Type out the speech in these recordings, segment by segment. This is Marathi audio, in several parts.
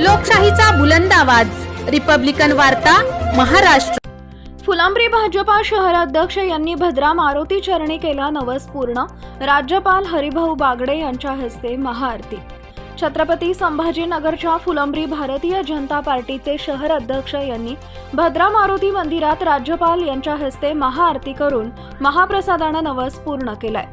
लोकशाहीचा बुलंद आवाज. रिपब्लिकन वार्ता महाराष्ट्र. फुलांब्री भाजपा शहराध्यक्ष यांनी भद्रा मारुती चरणी केला नवस पूर्ण. राज्यपाल हरिभाऊ बागडे यांच्या हस्ते महाआरती. छत्रपती संभाजीनगरच्या फुलंब्री भारतीय जनता पार्टीचे शहर अध्यक्ष यांनी भद्रा मारुती मंदिरात राज्यपाल यांच्या हस्ते महाआरती करून महाप्रसादानं नवस पूर्ण केलाय.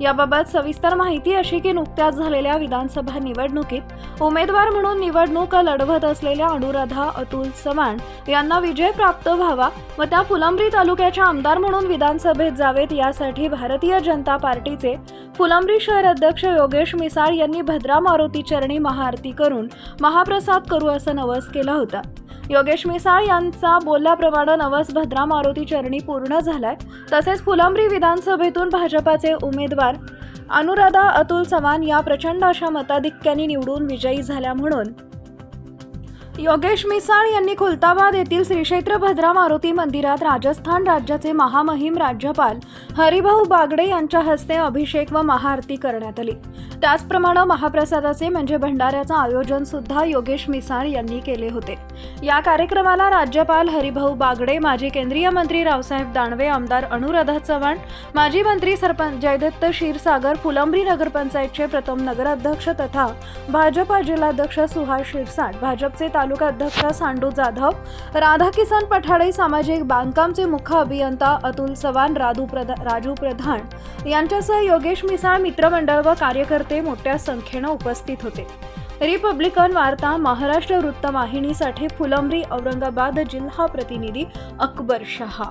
याबाबत सविस्तर माहिती अशी की नुकत्याच झालेल्या विधानसभा निवडणुकीत उमेदवार म्हणून निवडणूक लढवत असलेल्या अनुराधा अतुल चव्हाण यांना विजय प्राप्त व्हावा व त्या फुलंब्री तालुक्याच्या आमदार म्हणून विधानसभेत जावेत यासाठी भारतीय जनता पार्टीचे फुलंब्री शहर अध्यक्ष योगेश मिसाळ यांनी भद्रा मारुती चरणी महाआरती करून महाप्रसाद करू असं नवस केलं होतं. योगेश मिसाळ यांचा बोलल्याप्रमाणे नवस भद्रा मारुती चरणी पूर्ण झालाय. तसेच फुलंब्री विधानसभेतून भाजपाचे उमेदवार अनुराधा अतुल चव्हाण या प्रचंड अशा मताधिक्याने निवडून विजयी झाल्या म्हणून. योगेश मिसाळ यांनी खुलताबाद येथील श्रीक्षेत्र भद्रा मारुती मंदिरात राजस्थान राज्याचे महामहिम राज्यपाल हरिभाऊ बागडे यांच्या हस्ते अभिषेक व महाआरती करण्यात आली. त्याचप्रमाणे महाप्रसादाचे म्हणजे भंडाऱ्याचं आयोजन सुद्धा योगेश मिसाळ यांनी केले होते. या कार्यक्रमाला राज्यपाल हरिभाऊ बागडे माजी केंद्रीय मंत्री रावसाहेब दानवे आमदार अनुराधा चव्हाण माजी मंत्री सरपंच जयदत्त क्षीरसागर फुलंब्री नगरपंचायतचे प्रथम नगराध्यक्ष तथा भाजपा जिल्हाध्यक्ष सुहास शिरसाट भाजपचे तालुका अध्यक्ष सांडू जाधव राधाकिसन पठाडे सामाजिक बांधकामचे मुख्य अभियंता अतुल चव्हाण राधू प्रधा राजू प्रधान यांच्यासह योगेश मिसाळ मित्रमंडळ व कार्यकर्ते मोठ्या संख्येनं उपस्थित होते. रिपब्लिकन वार्ता महाराष्ट्र वृत्तवाहिनीसाठी फुलंब्री औरंगाबाद जिल्हा प्रतिनिधी अकबर शहा.